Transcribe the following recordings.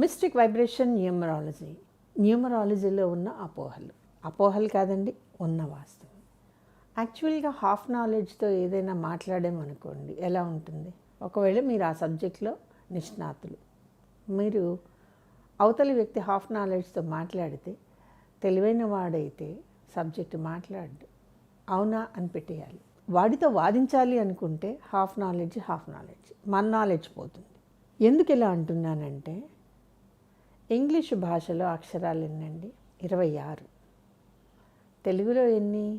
Mystic vibration numerology. న్యూమరాలజీలో ఉన్న అపోహలు. అపోహలు కాదండి ఉన్న వాస్తవం. యాక్చువల్గా హాఫ్ నాలెడ్జ్తో ఏదైనా మాట్లాడామనుకోండి ఎలా ఉంటుంది? ఒకవేళ మీరు ఆ సబ్జెక్ట్లో నిష్ణాతులు. మీరు అవతలి వ్యక్తి హాఫ్ నాలెడ్జ్తో మాట్లాడితే తెలివైన వాడైతే సబ్జెక్టు మాట్లాడు అవునా అని పెట్టేయాలి. వాడితో వాదించాలి అనుకుంటే హాఫ్ నాలెడ్జ్ హాఫ్ నాలెడ్జ్. మన నాలెడ్జ్ పోతుంది. ఎందుకు ఇలా అంటున్నానంటే ఇంగ్లీష్ భాషలో అక్షరాలు ఎన్నండి? ఇరవై ఆరు. తెలుగులో ఎన్ని?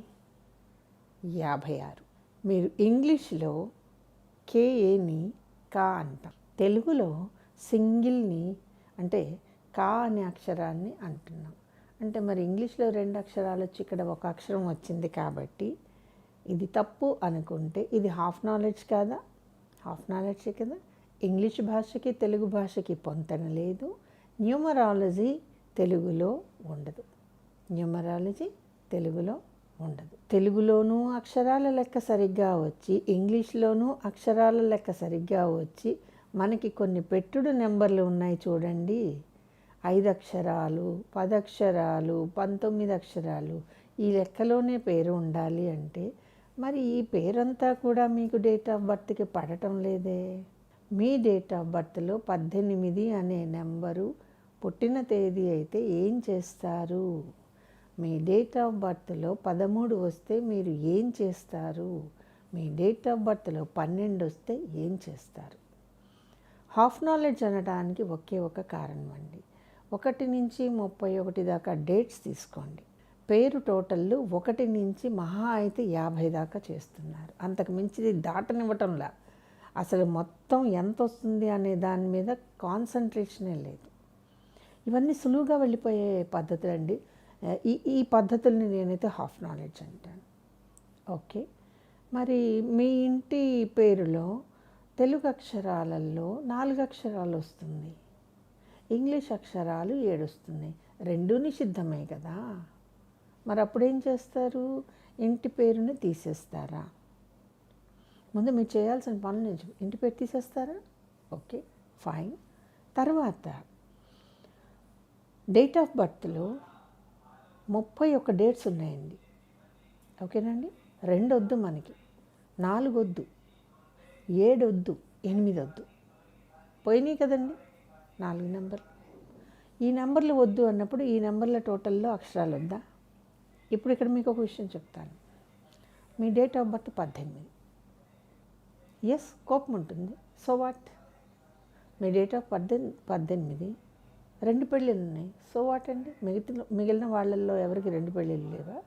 యాభై ఆరు. మీరు ఇంగ్లీష్లో కేఏని కా అంటాం తెలుగులో సింగిల్ని అంటే కా అనే అక్షరాన్ని అంటున్నాం. అంటే మరి ఇంగ్లీష్లో రెండు అక్షరాలు వచ్చి ఇక్కడ ఒక అక్షరం వచ్చింది కాబట్టి ఇది తప్పు అనుకుంటే ఇది హాఫ్ నాలెడ్జ్ కాదా? హాఫ్ నాలెడ్జే కదా? ఇంగ్లీష్ భాషకి తెలుగు భాషకి పొంతన లేదు. న్యూమరాలజీ తెలుగులో ఉండదు. న్యూమరాలజీ తెలుగులో ఉండదు. తెలుగులోనూ అక్షరాల లెక్క సరిగ్గా వచ్చి ఇంగ్లీష్లోనూ అక్షరాల లెక్క సరిగ్గా వచ్చి మనకి కొన్ని పెట్టుడు నెంబర్లు ఉన్నాయి చూడండి. ఐదు అక్షరాలు పదక్షరాలు పంతొమ్మిది అక్షరాలు ఈ లెక్కలోనే పేరు ఉండాలి అంటే మరి ఈ పేరంతా కూడా మీకు డేట్ ఆఫ్ బర్త్కి పడటం లేదే? మీ డేట్ ఆఫ్ బర్త్లో పద్దెనిమిది అనే నెంబరు పుట్టిన తేదీ అయితే ఏం చేస్తారు? మీ డేట్ ఆఫ్ బర్త్లో పదమూడు వస్తే మీరు ఏం చేస్తారు? మీ డేట్ ఆఫ్ బర్త్లో పన్నెండు వస్తే ఏం చేస్తారు? హాఫ్ నాలెడ్జ్ అనడానికి ఒకే ఒక కారణం అండి. ఒకటి నుంచి ముప్పై ఒకటి దాకా డేట్స్ తీసుకోండి. పేరు టోటల్లు ఒకటి నుంచి మహా అయితే యాభై దాకా చేస్తున్నారు. అంతకు మించిది దాటనివ్వటంలా. అసలు మొత్తం ఎంత వస్తుంది అనే దాని మీద కాన్సన్ట్రేషనే లేదు. ఇవన్నీ సులువుగా వెళ్ళిపోయే పద్ధతులు అండి ఈ ఈ పద్ధతుల్ని నేనైతే హాఫ్ నాలెడ్జ్ అంటాను. ఓకే. మరి మీ ఇంటి పేరులో తెలుగు అక్షరాలలో నాలుగు అక్షరాలు వస్తుంది. ఇంగ్లీష్ అక్షరాలు ఏడు వస్తున్నాయి రెండూ నిషిద్ధమే కదా. మరి అప్పుడేం చేస్తారు? ఇంటి పేరుని తీసేస్తారా? ముందు మీరు చేయాల్సిన పనులు నేను చెప్పు- ఇంటి పెట్టి తీసేస్తారా ఓకే ఫైన్. తర్వాత డేట్ ఆఫ్ బర్త్లో ముప్పై ఒక్క డేట్స్ ఉన్నాయండి. ఓకేనండి? రెండు వద్దు మనకి. నాలుగు వద్దు ఏడు వద్దు ఎనిమిది వద్దు పోయినాయి కదండి? నాలుగు నెంబర్లు. ఈ నెంబర్లు వద్దు అన్నప్పుడు ఈ నెంబర్ల టోటల్లో అక్షరాలు వద్దా? ఇప్పుడు ఇక్కడ మీకు ఒక విషయం చెప్తాను. మీ డేట్ ఆఫ్ బర్త్ పద్దెనిమిది. ఎస్ కోపం ఉంటుంది. సో వాట్ మీ డేట్ ఆఫ్ పద్దెనిమిది పద్దెనిమిది. రెండు పెళ్ళిళ్ళు ఉన్నాయి. సో వాట్ అండి? మిగతా మిగిలిన వాళ్ళల్లో ఎవరికి రెండు పెళ్ళిళ్ళు లేవా?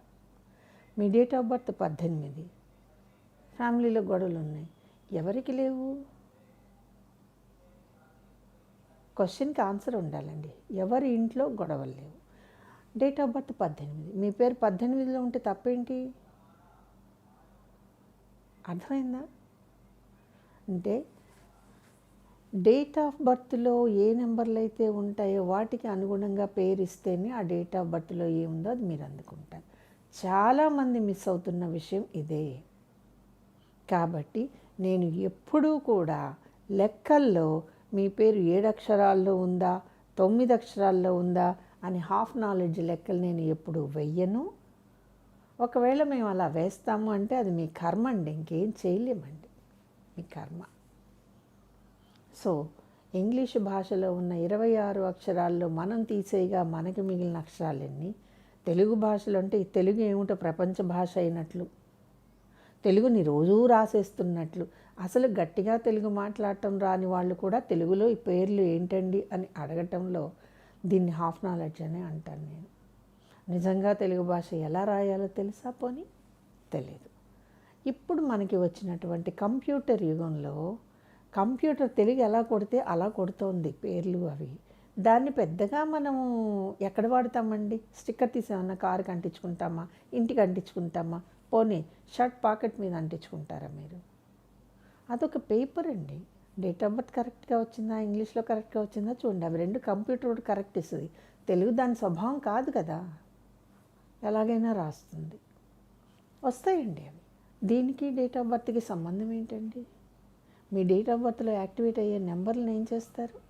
మీ డేట్ ఆఫ్ బర్త్ పద్దెనిమిది. ఫ్యామిలీలో గొడవలు ఉన్నాయి. ఎవరికి లేవు? క్వశ్చన్కి ఆన్సర్ ఉండాలండి. ఎవరి ఇంట్లో గొడవలు లేవు. డేట్ ఆఫ్ బర్త్ పద్దెనిమిది. మీ పేరు పద్దెనిమిదిలో ఉంటే తప్పేంటి? అర్థమైందా? అంటే డేట్ ఆఫ్ బర్త్లో ఏ నెంబర్లు అయితే ఉంటాయో వాటికి అనుగుణంగా పేరు ఇస్తేనే ఆ డేట్ ఆఫ్ బర్త్లో ఏముందో అది మీరు అందుకుంటారు. చాలామంది మిస్ అవుతున్న విషయం ఇదే. కాబట్టి నేను ఎప్పుడూ కూడా లెక్కల్లో మీ పేరు ఏడు అక్షరాల్లో ఉందా తొమ్మిది అక్షరాల్లో ఉందా అని హాఫ్ నాలెడ్జ్ లెక్కలు నేను ఎప్పుడు వెయ్యను. ఒకవేళ మేము అలా వేస్తాము అంటే అది మీ కర్మ అండి ఇంకేం చేయలేమండి. మీ కర్మ. సో ఇంగ్లీష్ భాషలో ఉన్న ఇరవై ఆరు అక్షరాల్లో మనం తీసేయగా మనకి మిగిలిన అక్షరాలన్నీ? తెలుగు భాషలు అంటే తెలుగు ఏమిటో ప్రపంచ భాష అయినట్లు. తెలుగుని రోజూ రాసేస్తున్నట్లు. అసలు గట్టిగా తెలుగు మాట్లాడటం రాని వాళ్ళు కూడా తెలుగులో ఈ పేర్లు ఏంటండి అని అడగటంలో దీన్ని హాఫ్ నాలెడ్జ్ అనే అంటాను నేను. నిజంగా తెలుగు భాష ఎలా రాయాలో తెలుసా పోనీ? తెలియదు ఇప్పుడు మనకి వచ్చినటువంటి కంప్యూటర్ యుగంలో కంప్యూటర్ తెలుగు ఎలా కొడితే అలా కొడుతోంది పేర్లు అవి. దాన్ని పెద్దగా మనము ఎక్కడ వాడతామండి? స్టిక్కర్ తీసేమన్నా కారుకి అంటించుకుంటామా? ఇంటికి అంటించుకుంటామా? పోనీ షర్ట్ పాకెట్ మీద అంటించుకుంటారా మీరు? అదొక పేపర్ అండి. డేట్ ఆఫ్ బర్త్ కరెక్ట్గా వచ్చిందా? ఇంగ్లీష్లో కరెక్ట్గా వచ్చిందా? చూడండి అవి రెండు కంప్యూటర్ కూడా కరెక్ట్ ఇస్తుంది. తెలుగు దాని స్వభావం కాదు కదా? ఎలాగైనా రాస్తుంది. వస్తాయండి అవి. దీనికి డేట్ ఆఫ్ బర్త్కి సంబంధం ఏంటండి? మీ డేట్ ఆఫ్ బర్త్లో యాక్టివేట్ అయ్యే నెంబర్లను ఏం చేస్తారు?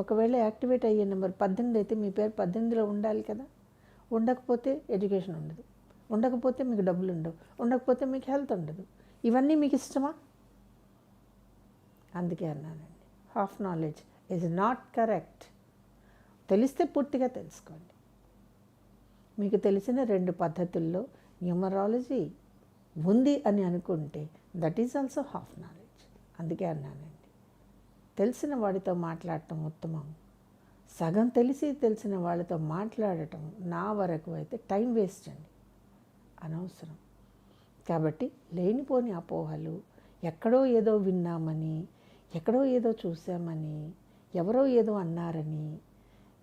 ఒకవేళ యాక్టివేట్ అయ్యే నెంబర్ పద్దెనిమిది అయితే మీ పేరు పద్దెనిమిదిలో ఉండాలి కదా? ఉండకపోతే ఎడ్యుకేషన్ ఉండదు. ఉండకపోతే మీకు డబ్బులు ఉండవు. ఉండకపోతే మీకు హెల్త్ ఉండదు. ఇవన్నీ మీకు ఇష్టమా? అందుకే అన్నానండి. Half knowledge is not correct. తెలిస్తే పూర్తిగా తెలుసుకోండి. మీకు తెలిసిన రెండు పద్ధతుల్లో న్యూమరాలజీ ఉంది అని అనుకుంటే that is also half knowledge అందుకే అన్నానండి. తెలిసిన వాడితో మాట్లాడటం ఉత్తమం. సగం తెలిసి తెలిసిన వాళ్ళతో మాట్లాడటం నా వరకు అయితే టైం వేస్ట్ అండి. అనవసరం. కాబట్టి లేనిపోని అపోహలు ఎక్కడో ఏదో విన్నామని ఎక్కడో ఏదో చూసామని ఎవరో ఏదో అన్నారని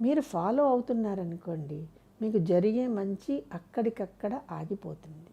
మీరు ఫాలో అవుతున్నారనుకోండి మీకు జరిగే మంచి అక్కడికక్కడ ఆగిపోతుంది.